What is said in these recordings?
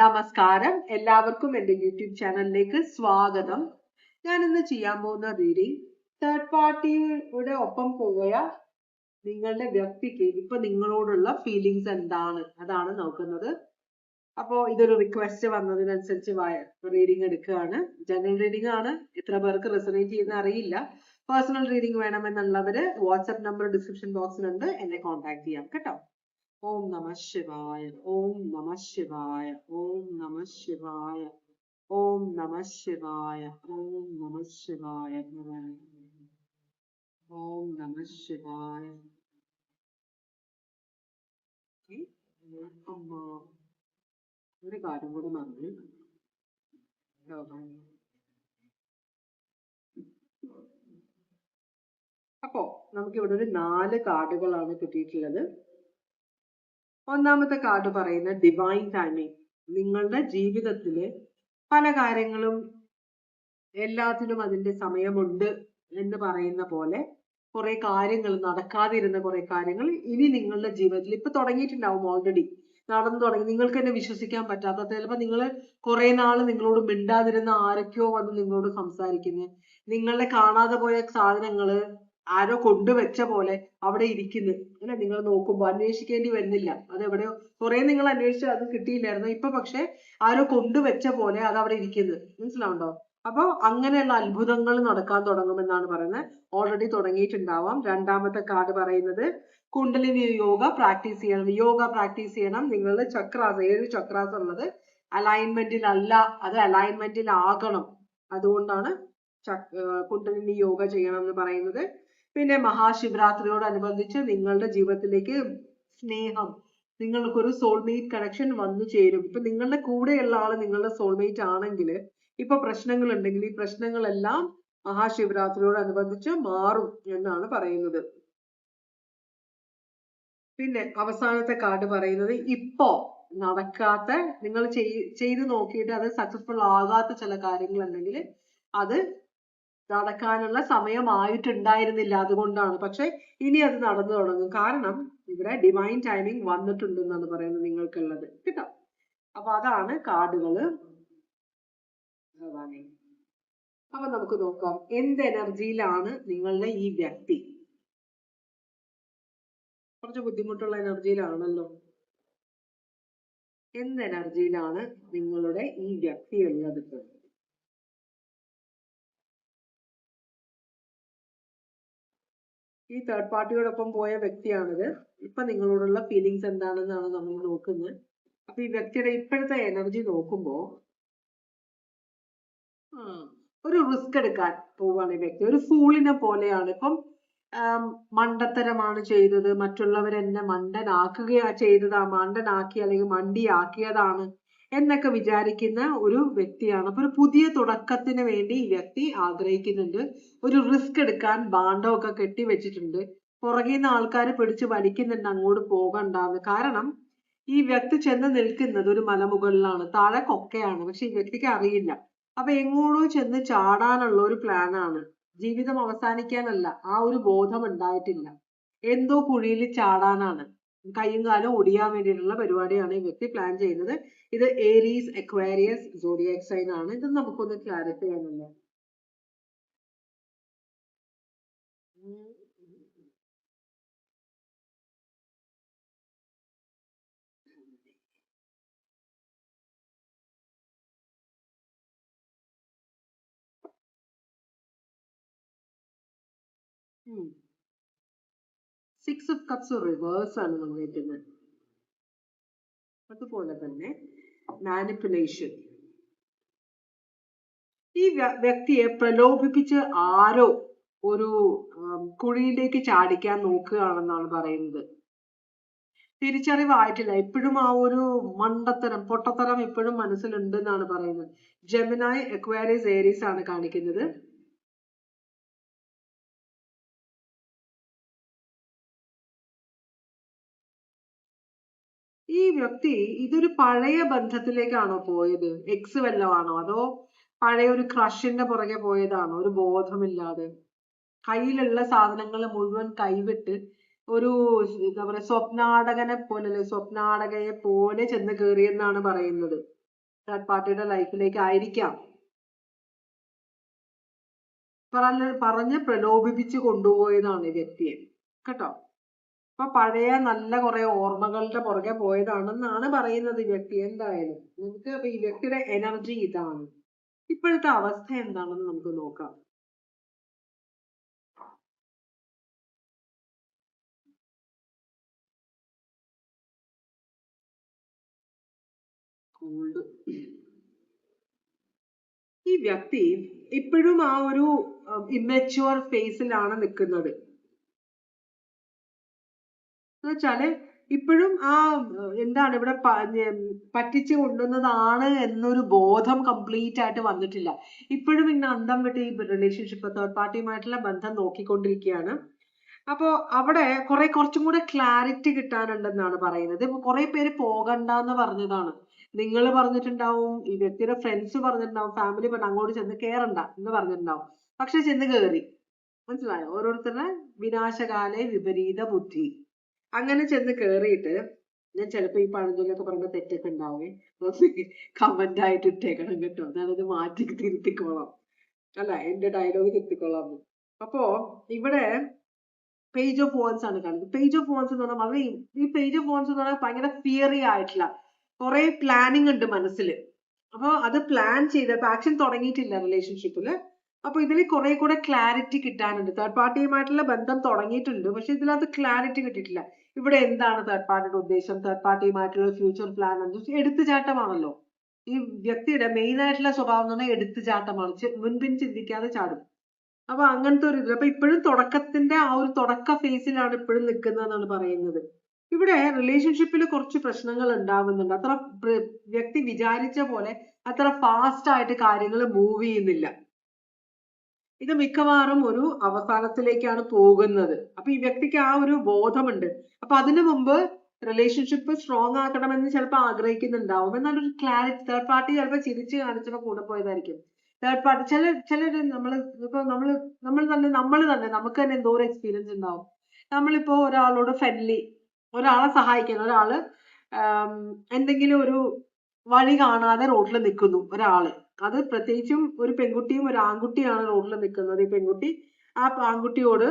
നമസ്കാരം. എല്ലാവർക്കും എന്റെ യൂട്യൂബ് ചാനലിലേക്ക് സ്വാഗതം. ഞാൻ ഇന്ന് ചെയ്യാൻ പോകുന്ന റീഡിങ് തേർഡ് പാർട്ടിയുടെ ഒപ്പം പോയ നിങ്ങളുടെ വ്യക്തിക്ക് ഇപ്പൊ നിങ്ങളോടുള്ള ഫീലിങ്സ് എന്താണ്? അതാണ് നോക്കുന്നത്. അപ്പോ ഇതൊരു റിക്വസ്റ്റ് വന്നതിനനുസരിച്ച് റീഡിങ് എടുക്കുകയാണ്. ജനറൽ റീഡിംഗ് ആണ്. എത്ര പേർക്ക് റെസനേറ്റ് ചെയ്യുന്ന അറിയില്ല. പേഴ്സണൽ റീഡിംഗ് വേണമെന്നുള്ളവര് വാട്സ്ആപ്പ് നമ്പർ ഡിസ്ക്രിപ്ഷൻ ബോക്സിലുണ്ട് എന്നെ കോൺടാക്ട് ചെയ്യാം. കേട്ടോ? ഓം നമ ശിവായ ഓം നമ ശിവായ ഓം നമ ശിവായ ഓം നമ ശിവായ ഓം നമ ശിവായ ഓം നമ ശിവായ. അമ്മ ഒരു കാര്യം കൂടി മറന്നു. അപ്പോ നമുക്കിവിടെ ഒരു നാല് കാർഡുകളാണ് കിട്ടിയിട്ടുള്ളത്. ഒന്നാമത്തെ കാർഡ് പറയുന്ന ഡിവൈൻ ടൈമിംഗ് നിങ്ങളുടെ ജീവിതത്തിൽ പല കാര്യങ്ങളും എല്ലാത്തിനും അതിന്റെ സമയമുണ്ട് എന്ന് പറയുന്ന പോലെ കുറെ കാര്യങ്ങൾ നടക്കാതിരുന്ന കുറെ കാര്യങ്ങൾ ഇനി നിങ്ങളുടെ ജീവിതത്തിൽ ഇപ്പൊ തുടങ്ങിയിട്ടുണ്ടാവും ഓൾറെഡി നടന്നു തുടങ്ങി. നിങ്ങൾക്ക് തന്നെ വിശ്വസിക്കാൻ പറ്റാത്ത ചിലപ്പോൾ നിങ്ങൾ കുറെ നാൾ നിങ്ങളോട് മിണ്ടാതിരുന്ന ആരൊക്കെയോ വന്ന് നിങ്ങളോട് സംസാരിക്കുന്നു. നിങ്ങളെ കാണാതെ പോയ സാധനങ്ങൾ ആരോ കൊണ്ടുവച്ച പോലെ അവിടെ ഇരിക്കുന്നു. അല്ലെ? നിങ്ങൾ നോക്കുമ്പോൾ അന്വേഷിക്കേണ്ടി വരുന്നില്ല. അത് എവിടെയോ കുറെ നിങ്ങൾ അന്വേഷിച്ചു അത് കിട്ടിയില്ലായിരുന്നു. ഇപ്പൊ പക്ഷെ ആരോ കൊണ്ടുവച്ച പോലെ അത് അവിടെ ഇരിക്കുന്നു. മനസ്സിലാവുണ്ടോ? അപ്പൊ അങ്ങനെയുള്ള അത്ഭുതങ്ങൾ നടക്കാൻ തുടങ്ങുമെന്നാണ് പറയുന്നത്. ഓൾറെഡി തുടങ്ങിയിട്ടുണ്ടാവാം. രണ്ടാമത്തെ കാർഡ് പറയുന്നത് കുണ്ടലിനി യോഗ പ്രാക്ടീസ് ചെയ്യണം. യോഗ പ്രാക്ടീസ് ചെയ്യണം. നിങ്ങളുടെ ചക്രാസ് ഏഴ് ചക്രാസ് ഉള്ളത്? അലൈൻമെന്റിൽ അല്ല അത് അലൈൻമെന്റിൽ ആകണം അതുകൊണ്ടാണ് കുണ്ടലിനി യോഗ ചെയ്യണം എന്ന് പറയുന്നത്. പിന്നെ മഹാശിവരാത്രിയോടനുബന്ധിച്ച് നിങ്ങളുടെ ജീവിതത്തിലേക്ക് സ്നേഹം നിങ്ങൾക്ക് നിങ്ങൾക്കൊരു സോൾമേറ്റ് കണക്ഷൻ വന്നു ചേരും. ഇപ്പൊ നിങ്ങളുടെ കൂടെയുള്ള ആൾ നിങ്ങളുടെ സോൾമേറ്റ് ആണെങ്കിൽ ഇപ്പൊ പ്രശ്നങ്ങൾ ഉണ്ടെങ്കിൽ ഈ പ്രശ്നങ്ങളെല്ലാം മഹാശിവരാത്രിയോടനുബന്ധിച്ച് മാറും എന്നാണ് പറയുന്നത്. പിന്നെ അവസാനത്തെ കാർഡ് പറയുന്നത് ഇപ്പോ നടക്കാത്ത നിങ്ങൾ ചെയ്ത് നോക്കിയിട്ട് അത് സക്സസ്ഫുൾ ആകാത്ത ചില കാര്യങ്ങൾ ഉണ്ടെങ്കിൽ അത് നടക്കാനുള്ള സമയമായിട്ടുണ്ടായിരുന്നില്ല അതുകൊണ്ടാണ്. പക്ഷെ ഇനി അത് നടന്നു തുടങ്ങും. കാരണം ഇവിടെ ഡിവൈൻ ടൈമിംഗ് വന്നിട്ടുണ്ടെന്നാണ് പറയുന്നത് നിങ്ങൾക്കുള്ളത്. കേട്ടോ? അപ്പൊ അതാണ് കാർഡുകൾ. അപ്പൊ നമുക്ക് നോക്കാം. എന്ത് എനർജിയിലാണ് നിങ്ങളുടെ ഈ വ്യക്തി? കുറച്ച് ബുദ്ധിമുട്ടുള്ള എനർജിയിലാണല്ലോ. എന്ത് എനർജിയിലാണ് നിങ്ങളുടെ ഈ വ്യക്തി ഉള്ളത് ഈ തേർഡ് പാർട്ടിയോടൊപ്പം പോയ വ്യക്തിയാണിത്. ഇപ്പൊ നിങ്ങളോടുള്ള ഫീലിങ്സ് എന്താണെന്നാണ് നമ്മൾ നോക്കുന്നത്. അപ്പൊ ഈ വ്യക്തിയുടെ ഇപ്പോഴത്തെ എനർജി നോക്കുമ്പോ ഒരു റിസ്ക് എടുക്കാൻ പോവാണ് ഈ വ്യക്തി. ഒരു ഫൂളിനെ പോലെയാണ്. ഇപ്പം മണ്ടത്തരമാണ് ചെയ്തത്. മറ്റുള്ളവരെന്നെ മണ്ടനാക്കുക മണ്ടനാക്കുകയാ ചെയ്തതാ. മണ്ടനാക്കി അല്ലെങ്കിൽ മണ്ടിയാക്കിയതാണ് എന്നൊക്കെ വിചാരിക്കുന്ന ഒരു വ്യക്തിയാണ്. അപ്പൊ ഒരു പുതിയ തുടക്കത്തിന് വേണ്ടി ഈ വ്യക്തി ആഗ്രഹിക്കുന്നുണ്ട്. ഒരു റിസ്ക് എടുക്കാൻ ബാണ്ടമൊക്കെ കെട്ടി വെച്ചിട്ടുണ്ട്. പുറകിൽ നിന്ന് ആൾക്കാർ പിടിച്ച് വലിക്കുന്നുണ്ട് അങ്ങോട്ട് പോകണ്ടാന്ന്. കാരണം ഈ വ്യക്തി ചെന്ന് നിൽക്കുന്നത് ഒരു മലമുകളിലാണ് താഴെ കൊക്കയാണ്. പക്ഷെ ഈ വ്യക്തിക്ക് അറിയില്ല. അപ്പൊ എങ്ങോട്ടോ ചെന്ന് ചാടാനുള്ള ഒരു പ്ലാനാണ് ജീവിതം അവസാനിക്കാനല്ല ആ ഒരു ബോധം ഉണ്ടായിട്ടില്ല. എന്തോ കുഴിയിൽ ചാടാനാണ്. കൈയും കാലും ഒടിയാൻ വേണ്ടിയിട്ടുള്ള പരിപാടിയാണ് ഈ വ്യക്തി പ്ലാൻ ചെയ്യുന്നത്. ഇത് ഏരീസ് എക്വാരിയസ് സോഡിയാക് സൈൻ ആണ്. ഇത് നമുക്കൊന്ന് ക്ലാരിഫൈ ചെയ്യാനല്ലേ സിക്സ് ഓഫ് കപ്സ് റിവേഴ്സ് ആണ് വന്നിരിക്കുന്നത് അതുപോലെ തന്നെ മാനിപ്പുലേഷൻ ഈ വ്യക്തിയെ പ്രലോഭിപ്പിച്ച് ആരോ ഒരു കുഴിയിലേക്ക് ചാടിക്കാൻ നോക്കുകയാണെന്നാണ് പറയുന്നത്. തിരിച്ചറിവായിട്ടില്ല. ഇപ്പോഴും ആ ഒരു മണ്ടത്തരം പൊട്ടത്തരം ഇപ്പോഴും മനസ്സിലുണ്ടെന്നാണ് പറയുന്നത്. ജെമിനായ് എക്വയറീസ് ഏരീസ് ആണ് കാണിക്കുന്നത്. ഈ വ്യക്തി ഇതൊരു പഴയ ബന്ധത്തിലേക്കാണോ പോയത്? എക്സ് വല്ലതാണോ? അതോ പഴയ ഒരു ക്രഷിന്റെ പുറകെ പോയതാണോ? ഒരു ബോധമില്ലാതെ. കയ്യിലുള്ള സാധനങ്ങൾ മുഴുവൻ കൈവിട്ട് ഒരു എന്താ പറയാ സ്വപ്നാടകനെ പോലെ അല്ലെ സ്വപ്നാടകയെ പോലെ ചെന്ന് കയറിയെന്നാണ് പറയുന്നത്. തേർഡ് പാർട്ടിയുടെ ലൈഫിലേക്ക് ആയിരിക്കാം. പറഞ്ഞ് പറഞ്ഞ് പ്രലോഭിപ്പിച്ച് കൊണ്ടുപോയതാണ് വ്യക്തിയെ. കേട്ടോ? അപ്പൊ പഴയ നല്ല കുറെ ഓർമ്മകളുടെ പുറകെ പോയതാണെന്നാണ് പറയുന്നത് ഈ വ്യക്തി. എന്തായാലും നമുക്ക് അപ്പൊ ഈ വ്യക്തിയുടെ എനർജി ഇതാണ്. ഇപ്പോഴത്തെ അവസ്ഥ എന്താണെന്ന് നമുക്ക് നോക്കാം. ഈ വ്യക്തി ഇപ്പോഴും ആ ഒരു ഇമ്മച്ചുവർ ഫേസിലാണ് നിൽക്കുന്നത്. എന്നുവെച്ചാൽ ഇപ്പോഴും ആ എന്താണ് ഇവിടെ പറ്റിച്ചു കൊണ്ടുവന്നതാണ് എന്നൊരു ബോധം കംപ്ലീറ്റ് ആയിട്ട് വന്നിട്ടില്ല. ഇപ്പോഴും ഇങ്ങനെ അന്തം വിട്ട് ഈ റിലേഷൻഷിപ്പ് തേർഡ് പാർട്ടിയുമായിട്ടുള്ള ബന്ധം നോക്കിക്കൊണ്ടിരിക്കുകയാണ്. അപ്പോ അവിടെ കുറെ കുറച്ചും കൂടെ ക്ലാരിറ്റി കിട്ടാനുണ്ടെന്നാണ് പറയുന്നത്. ഇപ്പൊ കുറെ പേര് പോകണ്ടെന്ന് പറഞ്ഞതാണ്. നിങ്ങൾ പറഞ്ഞിട്ടുണ്ടാവും ഈ വ്യക്തിയുടെ ഫ്രണ്ട്സ് പറഞ്ഞിട്ടുണ്ടാവും ഫാമിലി പറഞ്ഞു അങ്ങോട്ട് ചെന്ന് കേറണ്ട എന്ന് പറഞ്ഞിട്ടുണ്ടാവും. പക്ഷെ ചെന്ന് കേറി. മനസ്സിലായോ? ഓരോരുത്തരുടെ വിനാശകാലേ വിപരീത ബുദ്ധി. അങ്ങനെ ചെന്ന് കേറിയിട്ട് ഞാൻ ചിലപ്പോ ഈ പഴഞ്ചൊല്ലൊക്കെ പറയുമ്പോ തെറ്റൊക്കെ ഉണ്ടാവേ. കമന്റ് ആയിട്ട് ഇട്ടേക്കണം കേട്ടോ. ഞാനത് മാറ്റി തിരുത്തിക്കോളാം. അല്ല എന്റെ ഡയലോഗ് തിരുത്തിക്കോളാം. അപ്പോ ഇവിടെ പേജ് ഓഫ് വോൺസ് ആണ് കാണുന്നത്. പേജ് ഓഫ് വോൺസ് എന്ന് പറഞ്ഞാൽ വളരെ ഈ പേജ് ഓഫ് വോൺസ് എന്ന് പറഞ്ഞാൽ ഭയങ്കര ഫിയറി ആയിട്ടുള്ള കുറെ പ്ലാനിങ് ഉണ്ട് മനസ്സിൽ അപ്പൊ അത് പ്ലാൻ ചെയ്ത് ആക്ഷൻ തുടങ്ങിയിട്ടില്ല റിലേഷൻഷിപ്പിൽ അപ്പൊ ഇതിൽ കുറെ കൂടെ ക്ലാരിറ്റി കിട്ടാനുണ്ട്. തേർഡ് പാർട്ടിയുമായിട്ടുള്ള ബന്ധം തുടങ്ങിയിട്ടുണ്ട്. പക്ഷെ ഇതിനകത്ത് ക്ലാരിറ്റി കിട്ടിയിട്ടില്ല. ഇവിടെ എന്താണ് തേർഡ് പാർട്ടിയുടെ ഉദ്ദേശം? തേർഡ് പാർട്ടിയുമായിട്ടുള്ള ഫ്യൂച്ചർ പ്ലാൻ എടുത്തുചാട്ടമാണല്ലോ. ഈ വ്യക്തിയുടെ മെയിൻ ആയിട്ടുള്ള സ്വഭാവം എന്ന് പറഞ്ഞാൽ എടുത്തുചാട്ടമാണ്. മുൻപിൻ ചിന്തിക്കാതെ ചാടും. അപ്പൊ അങ്ങനത്തെ ഒരു ഇത് അപ്പൊ ഇപ്പോഴും തുടക്കത്തിന്റെ ആ ഒരു തുടക്ക ഫേസിലാണ് ഇപ്പോഴും നിൽക്കുന്നതെന്നാണ് പറയുന്നത്. ഇവിടെ റിലേഷൻഷിപ്പിൽ കുറച്ച് പ്രശ്നങ്ങൾ ഉണ്ടാവുന്നുണ്ട്. അത്ര വ്യക്തി വിചാരിച്ച പോലെ അത്ര ഫാസ്റ്റ് ആയിട്ട് കാര്യങ്ങൾ മൂവ് ചെയ്യുന്നില്ല. ഇത് മിക്കവാറും ഒരു അവസാനത്തിലേക്കാണ് പോകുന്നത്. അപ്പൊ ഈ വ്യക്തിക്ക് ആ ഒരു ബോധമുണ്ട്. അപ്പൊ അതിനു മുമ്പ് റിലേഷൻഷിപ്പ് സ്ട്രോങ് ആക്കണമെന്ന് ചിലപ്പോൾ ആഗ്രഹിക്കുന്നുണ്ടാവും. എന്നാൽ ഒരു ക്ലാരിറ്റി തേർഡ് പാർട്ടി ചിലപ്പോൾ ചിരിച്ച് കാണിച്ചപ്പോ കൂടെ പോയതായിരിക്കും. തേർഡ് പാർട്ടി ചില ചിലര് നമ്മൾ ഇപ്പൊ നമ്മൾ നമ്മൾ തന്നെ നമ്മൾ തന്നെ നമുക്ക് തന്നെ എന്തോ ഒരു എക്സ്പീരിയൻസ് ഉണ്ടാവും. നമ്മളിപ്പോ ഒരാളോട് ഫ്രണ്ട്ലി ഒരാളെ സഹായിക്കാൻ ഒരാൾ എന്തെങ്കിലും ഒരു വഴി കാണാതെ റോഡിൽ നിൽക്കുന്നു ഒരാൾ. അത് പ്രത്യേകിച്ചും ഒരു പെൺകുട്ടിയും ഒരു ആൺകുട്ടിയാണ് റോഡിൽ നിൽക്കുന്നത് ഈ പെൺകുട്ടി ആ ആൺകുട്ടിയോട്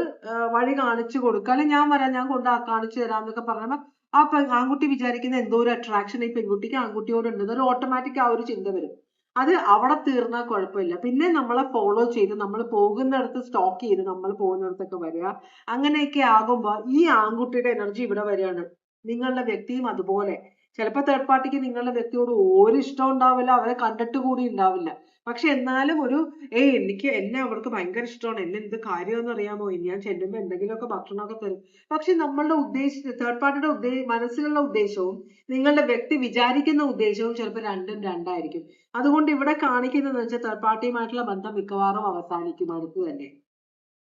വഴി കാണിച്ചു കൊടുക്കുക. അല്ലെങ്കിൽ ഞാൻ വരാം ഞാൻ കൊണ്ട് കാണിച്ചു തരാം എന്നൊക്കെ പറയുമ്പോൾ ആ ആൺകുട്ടി വിചാരിക്കുന്ന എന്തോ ഒരു അട്രാക്ഷൻ ഈ പെൺകുട്ടിക്ക് ആൺകുട്ടിയോട് ഉണ്ട്. ഒരു ഓട്ടോമാറ്റിക് ആ ഒരു ചിന്ത വരും. അത് അവിടെ തീർന്നാൽ കുഴപ്പമില്ല. പിന്നെ നമ്മളെ ഫോളോ ചെയ്ത് നമ്മൾ പോകുന്നിടത്ത് സ്റ്റോക്ക് ചെയ്ത് നമ്മൾ പോകുന്നിടത്തൊക്കെ വരിക. അങ്ങനെയൊക്കെ ആകുമ്പോൾ ഈ ആൺകുട്ടിയുടെ എനർജി ഇവിടെ വരികയാണ്. നിങ്ങളുടെ വ്യക്തിയും അതുപോലെ. ചിലപ്പോൾ തേർഡ് പാർട്ടിക്ക് നിങ്ങളുടെ വ്യക്തിയോട് ഒരു ഇഷ്ടം ഉണ്ടാവില്ല അവരെ കണ്ടിട്ട് കൂടി ഉണ്ടാവില്ല. പക്ഷെ എന്നാലും ഒരു ഏയ് എനിക്ക് എന്നെ അവർക്ക് ഭയങ്കര ഇഷ്ടമാണ് എന്നെ എന്ത് കാര്യമെന്ന് അറിയാമോ? ഞാൻ ചെല്ലുമ്പോൾ എന്തെങ്കിലുമൊക്കെ ഭക്ഷണമൊക്കെ തരും. പക്ഷെ നമ്മളുടെ ഉദ്ദേശ തേർഡ് പാർട്ടിയുടെ ഉദ്ദേ മനസ്സിലുള്ള ഉദ്ദേശവും നിങ്ങളുടെ വ്യക്തി വിചാരിക്കുന്ന ഉദ്ദേശവും ചിലപ്പോൾ രണ്ടും രണ്ടായിരിക്കും. അതുകൊണ്ട് ഇവിടെ കാണിക്കുന്നത് വെച്ചാൽ തേർഡ് പാർട്ടിയുമായിട്ടുള്ള ബന്ധം മിക്കവാറും അവസാനിക്കും അടുത്ത് തന്നെ.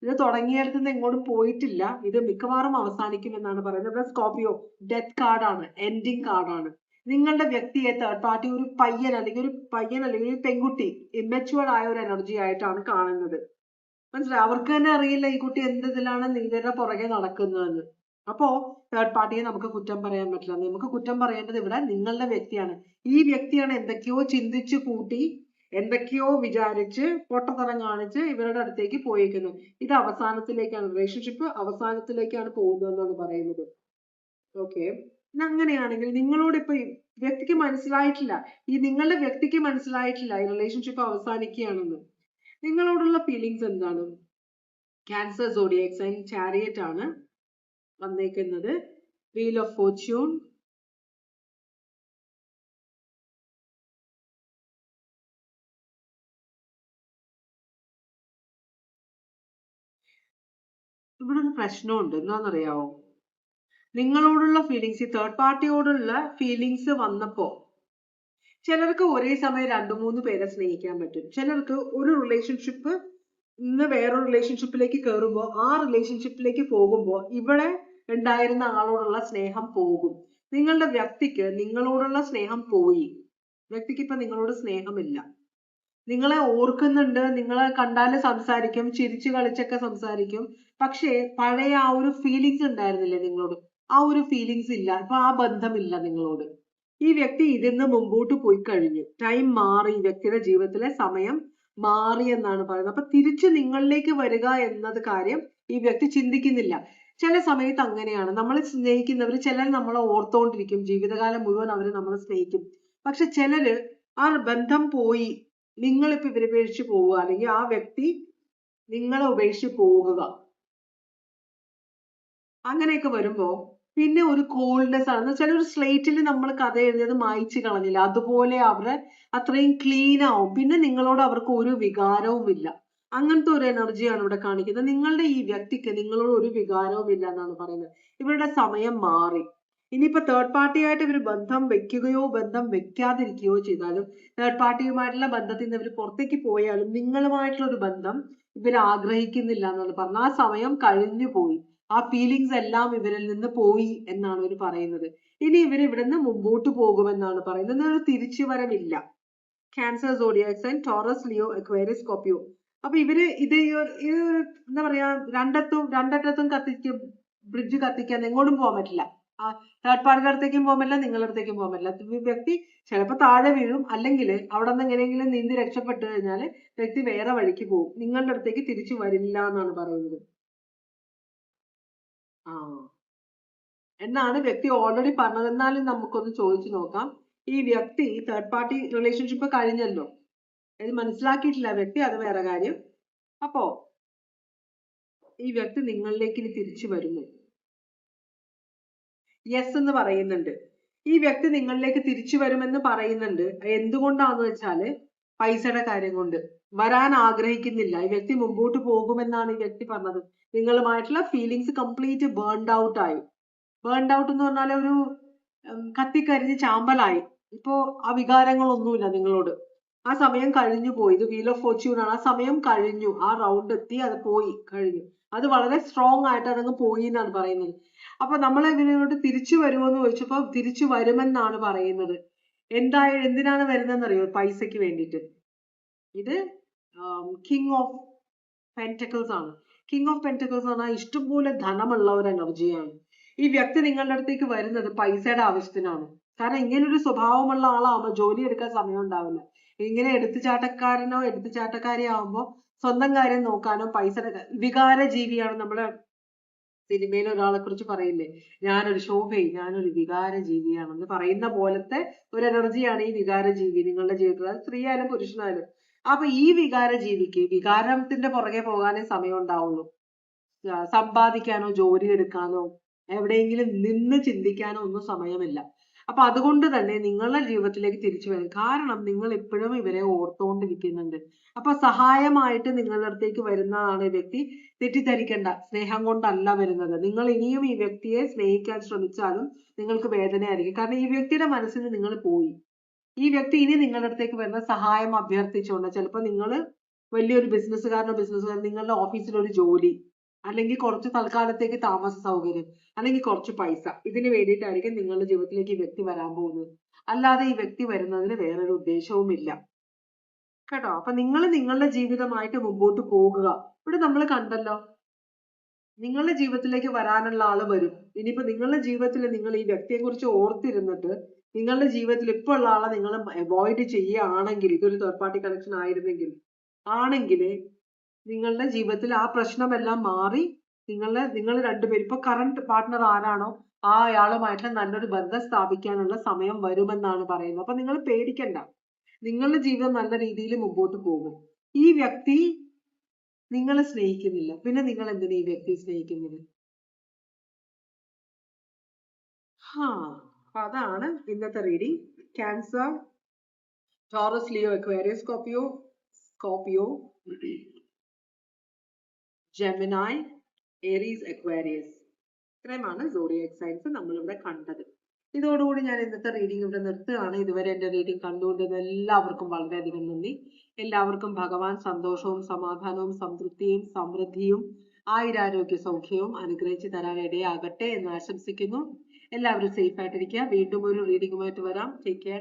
ഇത് തുടങ്ങിയിടത്ത് നിന്ന് എങ്ങോട്ടും പോയിട്ടില്ല. ഇത് മിക്കവാറും അവസാനിക്കും എന്നാണ് പറയുന്നത്. ഇവിടെ സ്കോപ്പിയോ ഡെത്ത് കാർഡാണ് എൻഡിങ് കാർഡാണ് നിങ്ങളുടെ വ്യക്തിയെ തേർഡ് പാർട്ടി ഒരു പയ്യൻ അല്ലെങ്കിൽ ഒരു പയ്യൻ അല്ലെങ്കിൽ ഒരു പെൺകുട്ടി ഇമ്മച്ചുവേർഡ് ആയ ഒരു എനർജി ആയിട്ടാണ് കാണുന്നത്. മനസ്സിലായി? അവർക്ക് തന്നെ അറിയില്ല ഈ കുട്ടി എന്ത് ഇതിലാണ് നീരുടെ പുറകെ നടക്കുന്നതെന്ന്. അപ്പോ തേർഡ് പാർട്ടിയെ നമുക്ക് കുറ്റം പറയാൻ പറ്റില്ല. നമുക്ക് കുറ്റം പറയേണ്ടത് ഇവിടെ നിങ്ങളുടെ വ്യക്തിയാണ്. ഈ വ്യക്തിയാണ് എന്തൊക്കെയോ ചിന്തിച്ചു കൂട്ടി എന്തൊക്കെയോ വിചാരിച്ച് പൊട്ടത്തരം കാണിച്ച് ഇവരുടെ അടുത്തേക്ക് പോയേക്കുന്നു. ഇത് അവസാനത്തിലേക്കാണ് റിലേഷൻഷിപ്പ് അവസാനത്തിലേക്കാണ് പോകുന്നതെന്നാണ് പറയുന്നത്. ഓക്കെ അങ്ങനെയാണെങ്കിൽ നിങ്ങളോട് ഇപ്പൊ വ്യക്തിക്ക് മനസ്സിലായിട്ടില്ല. ഈ നിങ്ങളുടെ വ്യക്തിക്ക് മനസ്സിലായിട്ടില്ല ഈ റിലേഷൻഷിപ്പ് അവസാനിക്കുകയാണെന്ന്. നിങ്ങളോടുള്ള ഫീലിങ്സ് എന്താണ്? ക്യാൻസർ സോഡിയക് സൈൻ ചാരിയറ്റ് ആണ് വന്നേക്കുന്നത്. വീൽ ഓഫ് ഫോർച്യൂൺ ഇവിടെ ഒരു പ്രശ്നമുണ്ട്. എന്താണെന്നറിയാവോ? നിങ്ങളോടുള്ള ഫീലിങ്സ് ഈ തേർഡ് പാർട്ടിയോടുള്ള ഫീലിങ്സ് വന്നപ്പോ ചിലർക്ക് ഒരേ സമയം രണ്ടു മൂന്ന് പേരെ സ്നേഹിക്കാൻ പറ്റും. ചിലർക്ക് ഒരു റിലേഷൻഷിപ്പ് ഇന്ന് വേറൊരു റിലേഷൻഷിപ്പിലേക്ക് കയറുമ്പോൾ ആ റിലേഷൻഷിപ്പിലേക്ക് പോകുമ്പോൾ ഇവിടെ ഉണ്ടായിരുന്ന ആളോടുള്ള സ്നേഹം പോകും. നിങ്ങളുടെ വ്യക്തിക്ക് നിങ്ങളോടുള്ള സ്നേഹം പോയി. വ്യക്തിക്ക് ഇപ്പൊ നിങ്ങളോട് സ്നേഹമില്ല. നിങ്ങളെ ഓർക്കുന്നുണ്ട് നിങ്ങളെ കണ്ടാൽ സംസാരിക്കും ചിരിച്ചു കളിച്ചൊക്കെ സംസാരിക്കും. പക്ഷേ പഴയ ആ ഒരു ഫീലിങ്സ് ഉണ്ടായിരുന്നില്ലേ നിങ്ങളോട്? ആ ഒരു ഫീലിങ്സ് ഇല്ല. ഇപ്പൊ ആ ബന്ധമില്ല നിങ്ങളോട്. ഈ വ്യക്തി ഇതിന്ന് മുമ്പോട്ട് പോയി കഴിഞ്ഞു. ടൈം മാറി വ്യക്തിയുടെ ജീവിതത്തിലെ സമയം മാറി എന്നാണ് പറയുന്നത്. അപ്പൊ തിരിച്ചു നിങ്ങളിലേക്ക് വരിക എന്നത് കാര്യം ഈ വ്യക്തി ചിന്തിക്കുന്നില്ല. ചില സമയത്ത് അങ്ങനെയാണ്. നമ്മൾ സ്നേഹിക്കുന്നവർ ചിലർ നമ്മളെ ഓർത്തോണ്ടിരിക്കും. ജീവിതകാലം മുഴുവൻ അവർ നമ്മളെ സ്നേഹിക്കും. പക്ഷെ ചിലര് ആ ബന്ധം പോയി നിങ്ങളിപ്പോ ഇവരെ ഉപേക്ഷിച്ച് പോവുക. അല്ലെങ്കിൽ ആ വ്യക്തി നിങ്ങളെ ഉപേക്ഷിച്ച് പോകുക അങ്ങനെയൊക്കെ വരുമ്പോ പിന്നെ ഒരു കോൾഡ്നെസ് ആണ്. എന്ന് വെച്ചാൽ ഒരു സ്ലേറ്റിൽ നമ്മൾ കഥ എഴുതിയത് മായ്ച്ചു കളഞ്ഞില്ല. അതുപോലെ അവരെ അത്രയും ക്ലീൻ ആവും. പിന്നെ നിങ്ങളോട് അവർക്ക് ഒരു വികാരവും ഇല്ല. അങ്ങനത്തെ ഒരു എനർജിയാണ് ഇവിടെ കാണിക്കുന്നത്. നിങ്ങളുടെ ഈ വ്യക്തിക്ക് നിങ്ങളോട് ഒരു വികാരവും ഇല്ല എന്നാണ് പറയുന്നത്. ഇവരുടെ സമയം മാറി. ഇനിയിപ്പോ തേർഡ് പാർട്ടി ആയിട്ട് ഇവർ ബന്ധം വെക്കുകയോ ബന്ധം വെക്കാതിരിക്കുകയോ ചെയ്താലും തേർഡ് പാർട്ടിയുമായിട്ടുള്ള ബന്ധത്തിൽ നിന്ന് ഇവർ പുറത്തേക്ക് പോയാലും നിങ്ങളുമായിട്ടുള്ള ഒരു ബന്ധം ഇവർ ആഗ്രഹിക്കുന്നില്ല എന്നാണ് പറഞ്ഞത്. ആ സമയം കഴിഞ്ഞു പോയി ആ ഫീലിങ്സ് എല്ലാം ഇവരിൽ നിന്ന് പോയി എന്നാണ് ഇവർ പറയുന്നത്. ഇനി ഇവർ ഇവിടുന്ന് മുമ്പോട്ട് പോകുമെന്നാണ് പറയുന്നത്. ഒരു തിരിച്ചുവരവില്ല. Cancer zodiacs and Taurus Leo Aquarius Scorpio അപ്പൊ ഇവർ ഇത് ഈ എന്താ പറയാ രണ്ടത്തും രണ്ടറ്റത്തും കത്തിക്ക് ബ്രിഡ്ജ് കത്തിക്കാൻ എങ്ങോട്ടും പോകാൻ പറ്റില്ല. ആ തേർഡ് പാർട്ടിയുടെ അടുത്തേക്കും പോകാൻ പറ്റില്ല നിങ്ങളുടെ അടുത്തേക്കും പോകാൻ പറ്റില്ല. വ്യക്തി ചിലപ്പോൾ താഴെ വീഴും. അല്ലെങ്കിൽ അവിടെ നിന്ന് എങ്ങനെയെങ്കിലും നീന്തി രക്ഷപ്പെട്ടു കഴിഞ്ഞാൽ വ്യക്തി വേറെ വഴിക്ക് പോകും. നിങ്ങളുടെ അടുത്തേക്ക് തിരിച്ചു വരില്ല എന്നാണ് പറയുന്നത്. ആ. എന്നാണ് വ്യക്തി ഓൾറെഡി പറഞ്ഞത്. എന്നാലും നമുക്കൊന്ന് ചോദിച്ചു നോക്കാം. ഈ വ്യക്തി തേർഡ് പാർട്ടി റിലേഷൻഷിപ്പ് കഴിഞ്ഞല്ലോ. ഇത് മനസ്സിലാക്കിയിട്ടില്ല വ്യക്തി അത് വേറെ കാര്യം. അപ്പോ ഈ വ്യക്തി നിങ്ങളിലേക്ക് ഇനി തിരിച്ചു വരുന്നു. യെസ് എന്ന് പറയുന്നുണ്ട്. ഈ വ്യക്തി നിങ്ങളിലേക്ക് തിരിച്ചു വരുമെന്ന് പറയുന്നുണ്ട്. എന്തുകൊണ്ടാന്ന് വെച്ചാൽ? പൈസയുടെ കാര്യം കൊണ്ട്. വരാൻ ആഗ്രഹിക്കുന്നില്ല. ഈ വ്യക്തി മുമ്പോട്ട് പോകുമെന്നാണ് ഈ വ്യക്തി പറഞ്ഞത്. നിങ്ങളുമായിട്ടുള്ള ഫീലിങ്സ് കംപ്ലീറ്റ് ബേൺഡ് ഔട്ട് ആയി. ബേൺഡ് ഔട്ട് എന്ന് പറഞ്ഞാൽ ഒരു കത്തിക്കരിഞ്ഞ് ചാമ്പലായി. ഇപ്പോ ആ വികാരങ്ങളൊന്നുമില്ല നിങ്ങളോട്. ആ സമയം കഴിഞ്ഞു പോയി. ഇത് വീൽ ഓഫ് ഫോർച്യൂൺ ആണ്. ആ സമയം കഴിഞ്ഞു. ആ റൗണ്ട് എത്തി അത് പോയി കഴിഞ്ഞു. അത് വളരെ സ്ട്രോങ് ആയിട്ട് അതങ്ങ് പോയി എന്നാണ് പറയുന്നത്. അപ്പൊ നമ്മൾ ഇതിനോട് തിരിച്ചു വരുമോ എന്ന് ചോദിച്ചപ്പോ തിരിച്ചു വരുമെന്നാണ് പറയുന്നത്. എന്തായ എന്തിനാണ് വരുന്നതെന്ന് അറിയോ പൈസക്ക് വേണ്ടിയിട്ട്. ഇത് കിങ് ഓഫ് പെന്റക്കിൾസ് ആണ്. കിങ് ഓഫ് പെന്റക്കിൾസ് എന്ന് പറഞ്ഞാൽ ഇഷ്ടംപോലെ ധനമുള്ള ഒരു എനർജിയാണ് ഈ വ്യക്തി നിങ്ങളുടെ അടുത്തേക്ക് വരുന്നത് പൈസയുടെ ആവശ്യത്തിനാണ്. കാരണം ഇങ്ങനെ ഒരു സ്വഭാവമുള്ള ആളാവുമ്പോൾ ജോലി എടുക്കാൻ സമയം ഉണ്ടാവില്ല. ഇങ്ങനെ എടുത്തുചാട്ടക്കാരനോ എടുത്തുചാട്ടക്കാരിയോ ആവുമ്പോൾ സ്വന്തം കാര്യം നോക്കാനോ പൈസയുടെ വികാര ജീവിയാണ് നമ്മൾ സിനിമയിൽ ഒരാളെ കുറിച്ച് പറയില്ലേ? ഞാനൊരു ശോഭയെ ഞാനൊരു വികാര ജീവിയാണെന്ന് പറയുന്ന പോലത്തെ ഒരു എനർജിയാണ് ഈ വികാര ജീവി നിങ്ങളുടെ ജീവിതത്തിൽ. സ്ത്രീ ആയാലും പുരുഷനായാലും. അപ്പൊ ഈ വികാര ജീവിക്ക് വികാരത്തിന്റെ പുറകെ പോകാനേ സമയം ഉണ്ടാവുള്ളൂ. സമ്പാദിക്കാനോ ജോലി എടുക്കാനോ എവിടെയെങ്കിലും നിന്ന് ചിന്തിക്കാനോ ഒന്നും സമയമില്ല. അപ്പൊ അതുകൊണ്ട് തന്നെ നിങ്ങളുടെ ജീവിതത്തിലേക്ക് തിരിച്ചു വരും കാരണം നിങ്ങൾ എപ്പോഴും ഇവരെ ഓർത്തുകൊണ്ടിരിക്കുന്നുണ്ട് അപ്പൊ സഹായമായിട്ട് നിങ്ങളുടെ അടുത്തേക്ക് വരുന്നതാണ് ഈ വ്യക്തി തെറ്റിദ്ധരിക്കേണ്ട സ്നേഹം കൊണ്ടല്ല വരുന്നത്. നിങ്ങൾ ഇനിയും ഈ വ്യക്തിയെ സ്നേഹിക്കാൻ ശ്രമിച്ചാലും നിങ്ങൾക്ക് വേദനയായിരിക്കും. കാരണം ഈ വ്യക്തിയുടെ മനസ്സിൽ നിന്ന് നിങ്ങൾ പോയി. ഈ വ്യക്തി ഇനി നിങ്ങളുടെ അടുത്തേക്ക് വരുന്ന സഹായം അഭ്യർത്ഥിച്ചുകൊണ്ട് ചിലപ്പോൾ നിങ്ങൾ വലിയൊരു ബിസിനസ്സുകാരനോ ബിസിനസ്സുകാരൻ നിങ്ങളുടെ ഓഫീസിലൊരു ജോലി അല്ലെങ്കിൽ കുറച്ച് തൽക്കാലത്തേക്ക് താമസ സൗകര്യം അല്ലെങ്കിൽ കുറച്ച് പൈസ ഇതിന് വേണ്ടിയിട്ടായിരിക്കും നിങ്ങളുടെ ജീവിതത്തിലേക്ക് ഈ വ്യക്തി വരാൻ പോകുന്നത്. അല്ലാതെ ഈ വ്യക്തി വരുന്നതിന് വേറൊരു ഉദ്ദേശവും ഇല്ല കേട്ടോ? അപ്പൊ നിങ്ങൾ നിങ്ങളുടെ ജീവിതമായിട്ട് മുമ്പോട്ട് പോകുക. ഇവിടെ നമ്മൾ കണ്ടല്ലോ. നിങ്ങളുടെ ജീവിതത്തിലേക്ക് വരാനുള്ള ആൾ വരും. ഇനിയിപ്പോ നിങ്ങളുടെ ജീവിതത്തിൽ നിങ്ങൾ ഈ വ്യക്തിയെ കുറിച്ച് ഓർത്തിരുന്നിട്ട് നിങ്ങളുടെ ജീവിതത്തിൽ ഇപ്പോൾ ഉള്ള ആളെ നിങ്ങൾ അവോയ്ഡ് ചെയ്യുകയാണെങ്കിൽ ഇതൊരു തേർഡ് പാർട്ടി കണക്ഷൻ ആയിരുന്നെങ്കിൽ ആണെങ്കിൽ നിങ്ങളുടെ ജീവിതത്തിൽ ആ പ്രശ്നമെല്ലാം മാറി നിങ്ങളെ നിങ്ങൾ രണ്ടുപേരും ഇപ്പൊ കറണ്ട് പാർട്ട്ണർ ആരാണോ ആ അയാളുമായിട്ട് നല്ലൊരു ബന്ധം സ്ഥാപിക്കാനുള്ള സമയം വരുമെന്നാണ് പറയുന്നത്. അപ്പൊ നിങ്ങൾ പേടിക്കണ്ട. നിങ്ങളുടെ ജീവിതം നല്ല രീതിയിൽ മുമ്പോട്ട് പോകും. ഈ വ്യക്തി നിങ്ങളെ സ്നേഹിക്കുന്നില്ല. പിന്നെ നിങ്ങൾ എന്തിനാ ഈ വ്യക്തിയെ സ്നേഹിക്കുന്നത്? ഹാ. അപ്പൊ അതാണ് ഇന്നത്തെ reading Cancer Taurus Leo Aquarius Scorpio Scorpio Gemini Aries Aquarius ഇത്രയുമാണ് സോഡിയക് സൈൻസ് നമ്മളിവിടെ കണ്ടത്. ഇതോടുകൂടി ഞാൻ ഇന്നത്തെ റീഡിംഗ് ഇവിടെ നിർത്തുകയാണ്. ഇതുവരെ എന്റെ റീഡിംഗ് കണ്ടുകൊണ്ടിരുന്ന എല്ലാവർക്കും വളരെയധികം നന്ദി. എല്ലാവർക്കും ഭഗവാൻ സന്തോഷവും സമാധാനവും സംതൃപ്തിയും സമൃദ്ധിയും ആയുരാരോഗ്യ സൗഖ്യവും അനുഗ്രഹിച്ചു തരാൻ ഇടയാകട്ടെ എന്ന് ആശംസിക്കുന്നു. എല്ലാവരും സേഫ് ആയിട്ടിരിക്കുക. വീണ്ടും ഒരു റീഡിംഗുമായിട്ട് വരാം. Take care